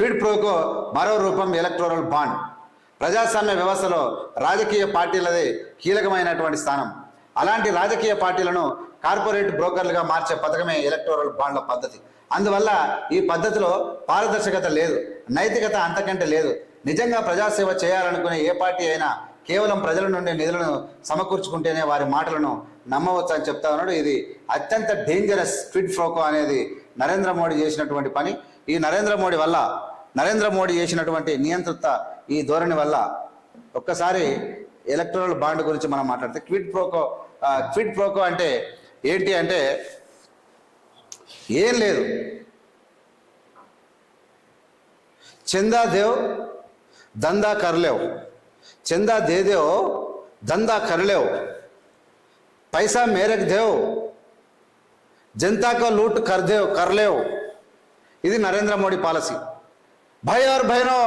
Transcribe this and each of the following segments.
Quid pro quo మరో రూపం electoral bond. ప్రజాస్వామ్య వ్యవస్థలో రాజకీయ పార్టీలదే కీలకమైనటువంటి స్థానం. అలాంటి రాజకీయ పార్టీలను కార్పొరేట్ బ్రోకర్లుగా మార్చే పథకమే ఎలక్టోరల్ బాండ్ల పద్ధతి. అందువల్ల ఈ పద్ధతిలో పారదర్శకత లేదు నైతికత అంతకంటే లేదు. నిజంగా ప్రజాసేవ చేయాలనుకునే ఏ పార్టీ అయినా కేవలం ప్రజల నుండి నిధులను సమకూర్చుకుంటేనే వారి మాటలను నమ్మవచ్చు అని చెప్తా ఉన్నాడు. ఇది అత్యంత డేంజరస్ క్విడ్ ఫ్రోకో అనేది నరేంద్ర మోడీ చేసినటువంటి పని. ఈ నరేంద్ర మోడీ వల్ల నరేంద్ర మోడీ చేసినటువంటి నియంత్రిత ఈ ధోరణి వల్ల ఒక్కసారి ఎలక్ట్రల్ బాండ్ గురించి మనం మాట్లాడితే క్విడ్ ప్రోకో క్విడ్ ప్రోకో అంటే ఏంటి అంటే ఏం లేదు. చందా దేవ్ దందా కర్లేవ్. చందా దేదేవ్ దందా కర్లేవ్. పైసా మేరకు దేవ్. జనతాకో లూట్ కర్దేవ్ కర్లేవ్. ఇది నరేంద్ర మోడీ పాలసీ. भाई और बहनों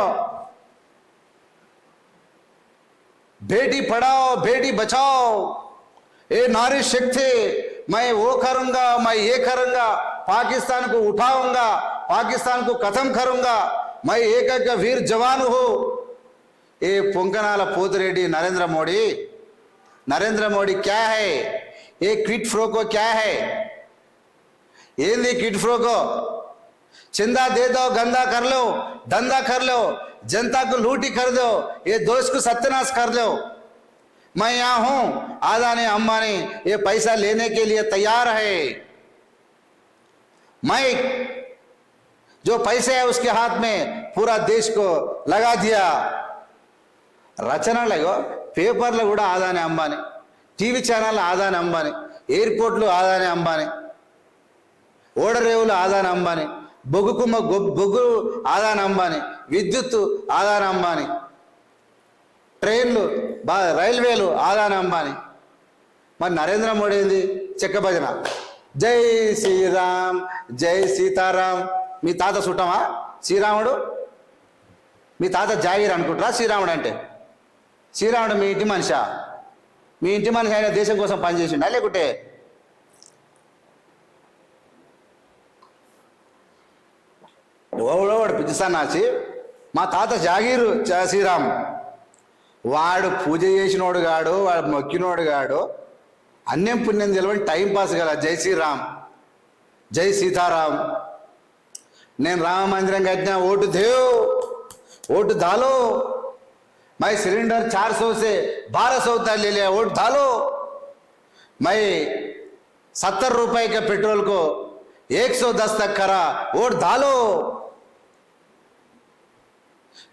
बेटी पढ़ाओ बेटी बचाओ ए नारी शक्ति मैं वो करूंगा मैं ये करूंगा पाकिस्तान को उठाऊंगा पाकिस्तान को खत्म करूंगा मैं एक एक वीर जवान हूं ये पुंकनाल पोतिरेड्डी नरेंद्र मोदी नरेंद्र मोदी क्या है ये क्विट फ्रोको क्या है ఏంది కిడ్ ఫ్రోకో चंदा दे दो गंदा कर लो धंधा कर लो जनता को लूटी कर दो ये दोस्त को सत्यानाश कर लो मैं यहाँ हूं आदानी अंबानी ये पैसा लेने के लिए तैयार है मैं जो पैसे है उसके हाथ में पूरा देश को लगा दिया రచనలు పేపర్లు కూడా ఆదాని అంబానీ టీవీ ఛానల్ ఆదాని అంబానీ ఎయిర్పోర్ట్లు ఆదాని అంబానీ ఓడరేవులు ఆదాని అంబానీ బొగ్గు బొగ్గు ఆదాన అంబానీ విద్యుత్తు ఆదాన అంబానీ ట్రైన్లు బా రైల్వేలు ఆదాన అంబానీ. మరి నరేంద్ర మోడీ ఏంది? చెక్క భజన. జై శ్రీరామ్ జై సీతారాం. మీ తాత చుట్టమా? శ్రీరాముడు? మీ తాత జాగీర్ అనుకుంటారా? శ్రీరాముడు అంటే. శ్రీరాముడు మీ ఇంటి మనిషా? మీ ఇంటి మనిషి ఆయన దేశం కోసం పనిచేసిండా? లేకుంటే ఓడోడు పిచ్చిసన్నాచి మా తాత జాగీరు చ- శ్రీరామ్ వాడు పూజ చేసినోడు గాడు వాడు మొక్కినోడు గాడు అన్యం పుణ్యం తెలియని టైం పాస్ కదా జై శ్రీరామ్ జై సీతారాం నేను రామ మందిరం కట్టినా ఓటు దేవ్ ఓటు దాలో मैं सिलेंडर 400 से 1200 तक ले लिया वोट डालो मैं सत्तर रुपए के पेट्रोल को 110 तक करा वोट डालो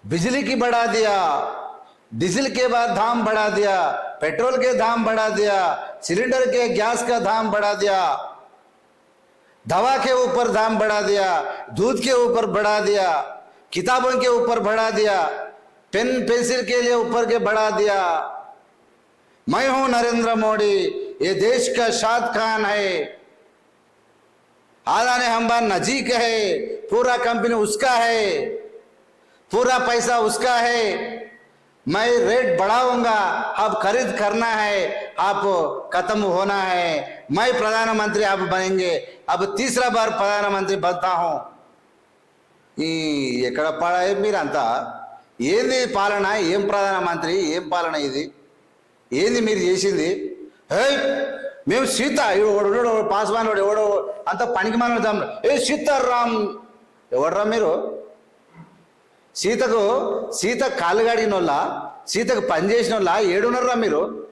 बिजली की बढ़ा दिया, डीजल के बाद दाम बढ़ा दिया, पेट्रोल के दाम बढ़ा दिया, सिलेंडर के गैस का दाम बढ़ा दिया, दवा के ऊपर दाम बढ़ा दिया, दूध के ऊपर बढ़ा दिया, किताबों के ऊपर बढ़ा दिया, पेन, पेंसिल के लिए ऊपर के बढ़ा दिया। मैं हूँ नरेंद्र मोदी, ये देश का शाद खान है। आदाने अंबानी नजीक है, पूरा कंपनी उसका है। पूरा पैसा उसका है मैं रेट बढ़ाऊंगा अब खरीद करना है आप खत्म होना है मैं प्रधानमंत्री आप बनेंगे अब तीसरा बार प्रधानमंत्री बनता हूं ఈ ఎక్కడ పడాయి మీరంతా ఏంది ఈ పాలన ఏం ప్రధానమంత్రి ఏం పాలన ఇది ఏంది మీరు చేసింది ఏయ్ మేము సీత ఎవడు పాస్వాన్ వాడు ఎవడో అంత పనికి మనం ఏ సీతారాం ఎవడరా మీరు సీతకు సీత కాళ్ళు వాళ్ళ సీతకు పని చేసిన వాళ్ళ ఏడున్నారా మీరు?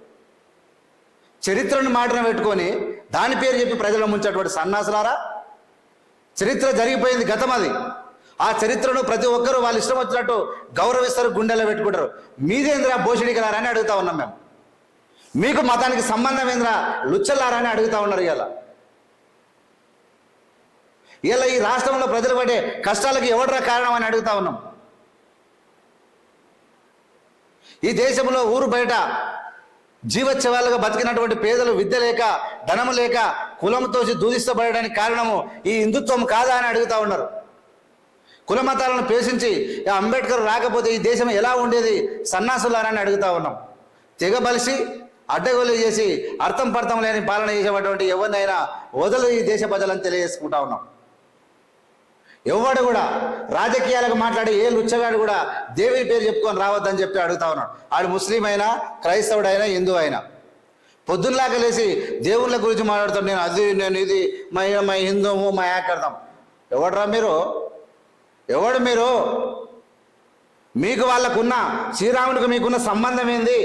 చరిత్రను మాటను పెట్టుకొని దాని పేరు చెప్పి ప్రజల ముంచేటువంటి సన్నాసులారా? చరిత్ర జరిగిపోయింది గతం అది. ఆ చరిత్రను ప్రతి ఒక్కరూ వాళ్ళు ఇష్టం వచ్చినట్టు గౌరవిస్తారు గుండెలో పెట్టుకుంటారు. మీదేంద్రా భోషణికలారా అని అడుగుతా ఉన్నాం మేము. మీకు మతానికి సంబంధం ఏంద్రా? లుచ్చలారా అని అడుగుతా ఉన్నారు ఇలా ఇలా ఈ రాష్ట్రంలో ప్రజలు పడే కష్టాలకు ఎవడరా కారణం అని అడుగుతా ఉన్నాం. ఈ దేశంలో ఊరు బయట జీవోత్సవాలుగా బతికినటువంటి పేదలు విద్య లేక ధనము లేక కులంతో దూదిస్తబడడానికి కారణము ఈ హిందుత్వం కాదా అని అడుగుతా ఉన్నారు. కుల మతాలను పేషించి అంబేద్కర్ రాకపోతే ఈ దేశం ఎలా ఉండేది? సన్నాసులారని అడుగుతా ఉన్నాం. తెగబలిసి అడ్డగోలు చేసి అర్థం పర్థం లేని పాలన చేసేటువంటి ఎవరినైనా వదలు ఈ దేశ ప్రజలను తెలియజేసుకుంటా ఉన్నాం. ఎవడు కూడా రాజకీయాలకు మాట్లాడే ఏ లుచ్చగాడు కూడా దేవి పేరు చెప్పుకొని రావద్దని చెప్పి అడుగుతా ఉన్నాడు. ఆడు ముస్లిం అయినా క్రైస్తవుడైనా హిందూ అయినా. పొద్దున్నలాగా లేచి దేవుళ్ళ గురించి మాట్లాడుతాడు. నేను అది నేను ఇది మా మా హిందువు మా యాకర్దాం ఎవడరా మీరు? ఎవడు మీరు? మీకు వాళ్ళకున్న శ్రీరామునికి మీకున్న సంబంధం ఏంది?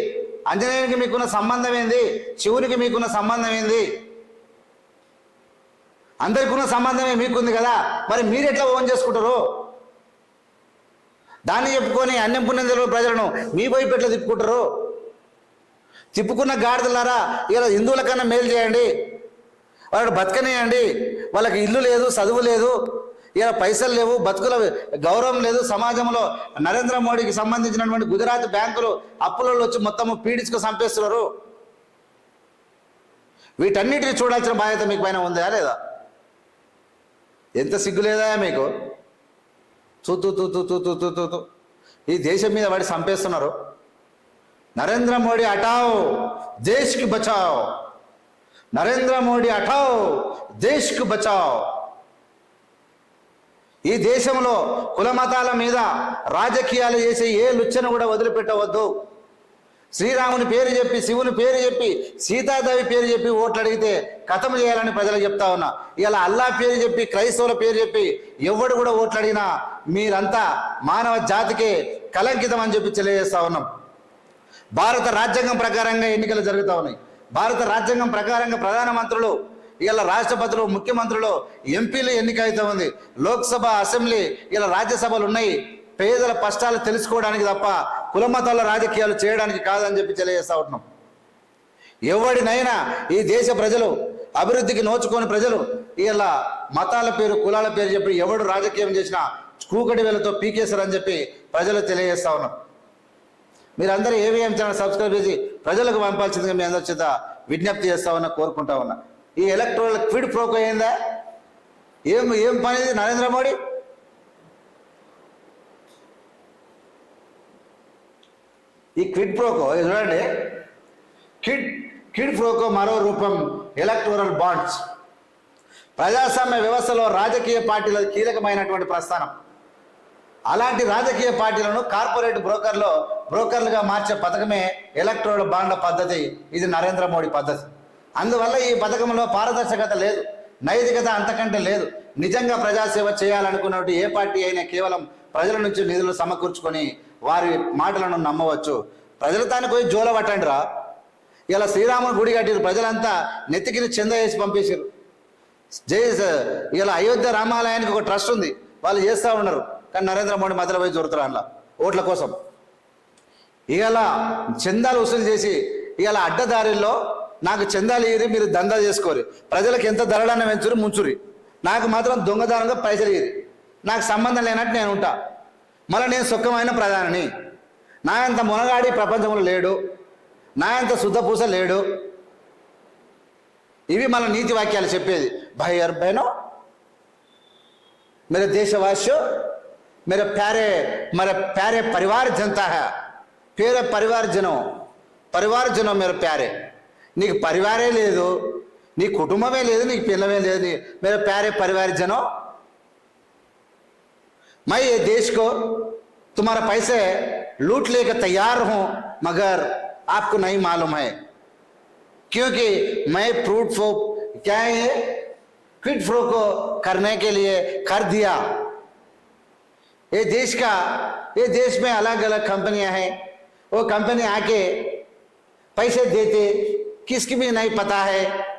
ఆంజనేయునికి మీకున్న సంబంధం ఏంది? శివునికి మీకున్న సంబంధం ఏంది? అందరికి ఉన్న సంబంధమే మీకుంది కదా. మరి మీరు ఎట్లా ఓన్ చేసుకుంటారు? దాన్ని చెప్పుకొని అన్నం పుణ్యం ప్రజలను మీ వైపు ఎట్లా తిప్పుకుంటారు? తిప్పుకున్న గాడిదలారా ఇలా హిందువుల కన్నా మేలు చేయండి. వాళ్ళు బతకనేయండి. వాళ్ళకి ఇల్లు లేదు చదువు లేదు ఇలా పైసలు లేవు బతుకుల గౌరవం లేదు. సమాజంలో నరేంద్ర మోడీకి సంబంధించినటువంటి గుజరాత్ బ్యాంకులు అప్పులలో వచ్చి మొత్తం పీడించుకు చంపేస్తున్నారు వీటన్నిటిని చూడాల్సిన బాధ్యత మీకు పైన ఉందా లేదా? ఎంత సిగ్గులేదా మీకు? తూ తూ తూ తూ తూ తూ తూ తూ తూ. ఈ దేశం మీద వాడి చంపేస్తున్నారు. నరేంద్ర మోడీ హటావ్ దేశ్కి బచావ్. నరేంద్ర మోడీ హటావ్ దేశ్కి బచావ్. ఈ దేశంలో కుల మతాల మీద రాజకీయాలు చేసే ఏ లుచ్చను కూడా వదిలిపెట్టవద్దు. శ్రీరాముని పేరు చెప్పి శివుని పేరు చెప్పి సీతాదేవి పేరు చెప్పి ఓట్లు అడిగితే కథం చేయాలని ప్రజలు చెప్తా ఉన్నా. ఇలా అల్లా పేరు చెప్పి క్రైస్తవుల పేరు చెప్పి ఎవడు కూడా ఓట్లు అడిగినా మీరంతా మానవ జాతికే కలంకితం అని చెప్పి తెలియజేస్తా ఉన్నాం. భారత రాజ్యాంగం ప్రకారంగా ఎన్నికలు జరుగుతూ ఉన్నాయి. భారత రాజ్యాంగం ప్రకారంగా ప్రధానమంత్రులు ఇలా రాష్ట్రపతులు ముఖ్యమంత్రులు ఎంపీలు ఎన్నిక అవుతా ఉంది. లోక్సభ అసెంబ్లీ ఇలా రాజ్యసభలు ఉన్నాయి. పేదల కష్టాలు తెలుసుకోవడానికి తప్ప కులమతాల రాజకీయాలు చేయడానికి కాదని చెప్పి తెలియజేస్తా ఉంటున్నాం. ఎవడినైనా ఈ దేశ ప్రజలు అభివృద్ధికి నోచుకోని ప్రజలు ఇలా మతాల పేరు కులాల పేరు చెప్పి ఎవడు రాజకీయం చేసినా కూకటి వేలతో పీకేశారని చెప్పి ప్రజలు తెలియజేస్తా ఉన్నాం. మీరందరూ ఏవిఎం ఛానల్ సబ్స్క్రైబ్ చేసి ప్రజలకు పంపాల్సిందిగా మీ అందరి చేత విజ్ఞప్తి చేస్తా ఉన్నా కోరుకుంటా ఉన్నా. ఈ ఎలక్ట్రోల్ క్విడ్ ప్రోకో అయిందా ఏం ఏం పని నరేంద్ర మోడీ? ఈ క్విడ్ ప్రోకో చూడండి. కిడ్ కిడ్ ప్రోకో మరో రూపం ఎలక్టోరల్ బాండ్స్ ప్రజాస్వామ్య వ్యవస్థలో రాజకీయ పార్టీల కీలకమైనటువంటి ప్రస్థానం. అలాంటి రాజకీయ పార్టీలను కార్పొరేట్ బ్రోకర్లో బ్రోకర్లుగా మార్చే పథకమే ఎలక్ట్రోల్ బాండ్ల పద్ధతి. ఇది నరేంద్ర మోడీ పద్ధతి. అందువల్ల ఈ పథకంలో పారదర్శకత లేదు. నైతికత అంతకంటే లేదు. నిజంగా ప్రజాసేవ చేయాలనుకున్నట్టు ఏ పార్టీ అయినా కేవలం ప్రజల నుంచి నిధులు సమకూర్చుకొని వారి మాటలను నమ్మవచ్చు. ప్రజలు తాను పోయి జోల పట్టండి రా ఇలా శ్రీరాముని గుడి కట్టిరు. ప్రజలంతా నెత్తికిని చెంద వేసి పంపేశారు జై ఇలా అయోధ్య రామాలయానికి ఒక ట్రస్ట్ ఉంది. వాళ్ళు చేస్తూ ఉన్నారు. కానీ నరేంద్ర మోడీ మధ్యలో పోయి జరుగుతారు అందులో ఓట్ల కోసం. ఇవాళ చందాలు వసూలు చేసి ఇవాళ అడ్డదారుల్లో నాకు చందాలు ఇరి మీరు దందా చేసుకోరు ప్రజలకు ఎంత ధరలన్న పెంచురు ముంచురి నాకు మాత్రం దొంగదానంగా పైసలు ఇరి నాకు సంబంధం లేనట్టు నేను ఉంటా మళ్ళీ నేను సుఖమైన ప్రధానిని నా అంత మునగాడి ప్రపంచంలో లేడు నా అంత శుద్ధపూస లేడు ఇవి మన నీతి వాక్యాలు చెప్పేది భాయ్ అర్ బహనో मेरे देशवासियों मेरे प्यारे मेरे प्यारे परिवार जनता है ప్యారే పరివార జనం పరివార జనం మీరు ప్యారే నీకు పరివారే లేదు నీ కుటుంబమే లేదు నీకు పిల్లమే లేదు నీ मेरे प्यारे परिवार जनों मैं ये देश को तुम्हारा पैसे लूट लेकर तैयार हूं मगर आपको नहीं मालूम है क्योंकि मैं फ्रूट फो क्या है ये क्विड फ्रो को करने के लिए कर दिया ये देश का ये देश में अलग अलग कंपनियां हैं वो कंपनी आके पैसे देते किसकी भी नहीं पता है।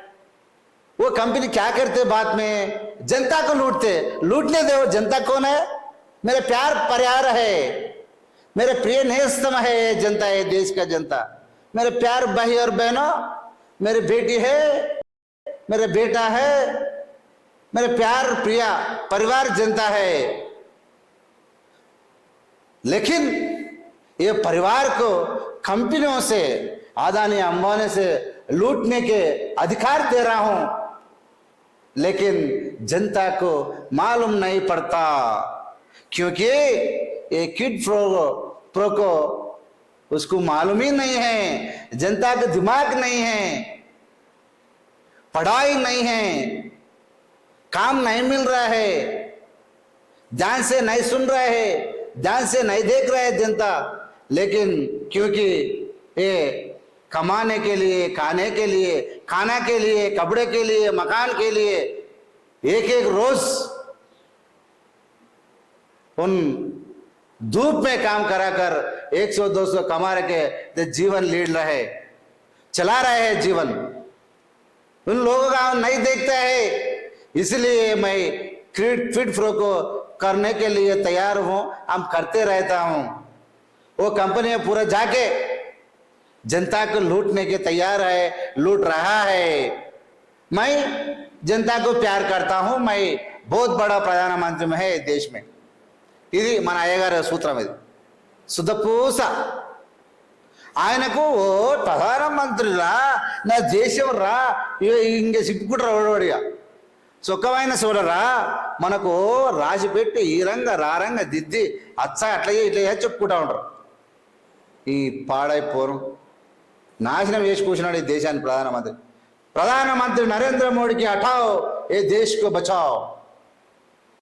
वो कंपनी क्या करते बाद में? जनता को लूटते। लूटने दे, जनता कौन है? मेरे प्यार परिवार है। मेरे प्रिय नेस्तम है जनता है देश का जनता। मेरे प्यार भाई और बहनों, मेरी बेटी है, मेरा बेटा है, मेरे प्यार प्रिया परिवार जनता है। लेकिन ये परिवार को कंपनियों से आदानी अंबानी से लूटने के अधिकार दे रहा हूँ। लेकिन जनता को मालूम नहीं पड़ता, क्योंकि ये किड प्रो प्रो को उसको मालूम ही नहीं है, जनता का दिमाग नहीं है, पढ़ाई नहीं है, काम नहीं मिल रहा है, ध्यान से नहीं सुन रहा है, ध्यान से नहीं देख रहा है जनता। लेकिन क्योंकि ये कमाने के लिए, खाने के लिए, खाना के लिए, कपड़े के लिए, मकान के लिए एक एक रोज उन धूप में काम करा कर 100 200 कमा ते जीवन लीड रहे, चला रहे हैं जीवन। उन लोगों का नहीं देखता है, इसलिए मैं फिट फिट फ्रो को करने के लिए तैयार हूँ, हम करते रहता हूँ। वो कंपनी में पूरा जाके जनता को लूटने के तैयार है लूट रहा है मैं जनता को प्यार करता हूं मैं बहुत बड़ा प्रधानमंत्री में है देश में ఇది మన అయ్యగారి సూత్రం ఇది సుధపూస ఆయనకు ఓ ప్రధానమంత్రిరా నా దేశం రా ఇంక సిప్పుకుంటారు ఓడోడిగా సుఖమైన చూడరా మనకు రాసి పెట్టి ఈ రంగ రారంగ దిద్ది అచ్చ అట్లా చేయి, ఇట్లా చేయి చెప్పుకుంటా ఉంటారు ఈ పాడైపోరు నాశనం చేసి కూర్చున్నాడు ఈ దేశాన్ని ప్రధానమంత్రి. ప్రధానమంత్రి నరేంద్ర మోడీకి హఠావ్ ఏ దేశకు బచావ్?